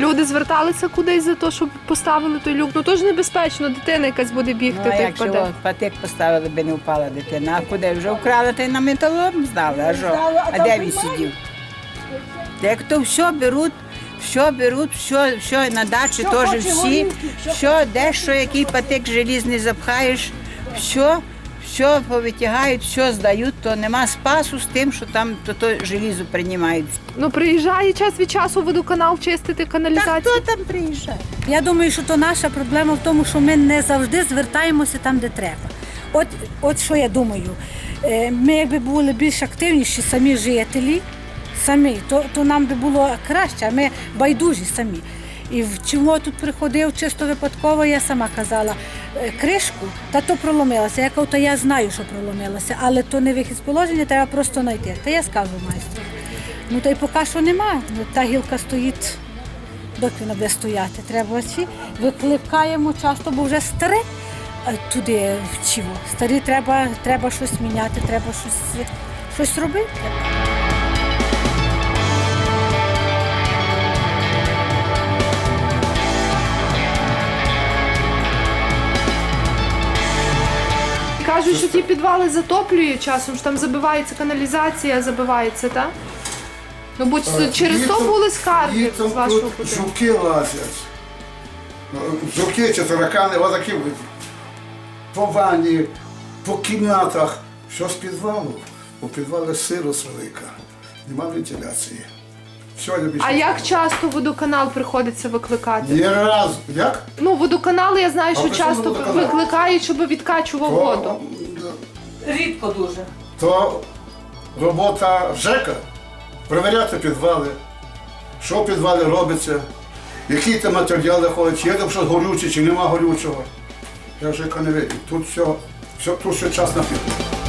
люди зверталися кудись за те, щоб поставили той люк. Ну то ж небезпечно, дитина якась буде бігти, Ну, а то й якщо впаде. патик поставили, би не впала дитина. А куди вже вкрали, та й на металом здали. А що? А де він сидів? Як то все беруть, все беруть, все, все на дачі теж всі, все, де що, який патик желізний запхаєш, все, все повитягають, все здають, то нема спасу з тим, що там то, то желізо приймають. Ну приїжджає час від часу водоканал чистити Та каналізацію. хто там приїжджає? Я думаю, що то наша проблема в тому, що ми не завжди звертаємося там, де треба. От, от що я думаю, Е, ми якби були більш активніші самі жителі, самі, то, то нам би було краще, а ми байдужі самі. І в чому тут приходив чисто випадково, я сама казала, е, кришку, та то проломилася. Я кажу, та я знаю, що проломилася, але то не вихід з положення, треба просто знайти. Та я скажу майстру. Ну та й поки що немає. Ну, та гілка стоїть доки вона буде стояти. Треба ці викликаємо часто, бо вже старе е, туди вчиво. Старі треба, треба щось міняти, треба щось, щось робити. Кажуть, що ті підвали затоплюють часом, що там забивається каналізація, забивається, так? Ну, бо Е, через то були скарги з вашого тут будинку. Жуки лазять. Ну, Жуки чи таракани, отакі по ванні, по кімнатах. Що з підвалу? У підвалі сирость велика. Нема вентиляції. Все, я більше А як часто водоканал приходиться викликати? Ні разу. Як? Ну, водоканал, я знаю, що при чому часто водоканал? викликають, щоб відкачував воду. То, Рідко дуже. то робота ЖЕКа перевіряти підвали, що в підвалі робиться, які там матеріали ходять, є там щось горюче чи нема горючого. Я ЖЕКа не видів. Тут все, все тут ще час на підвал.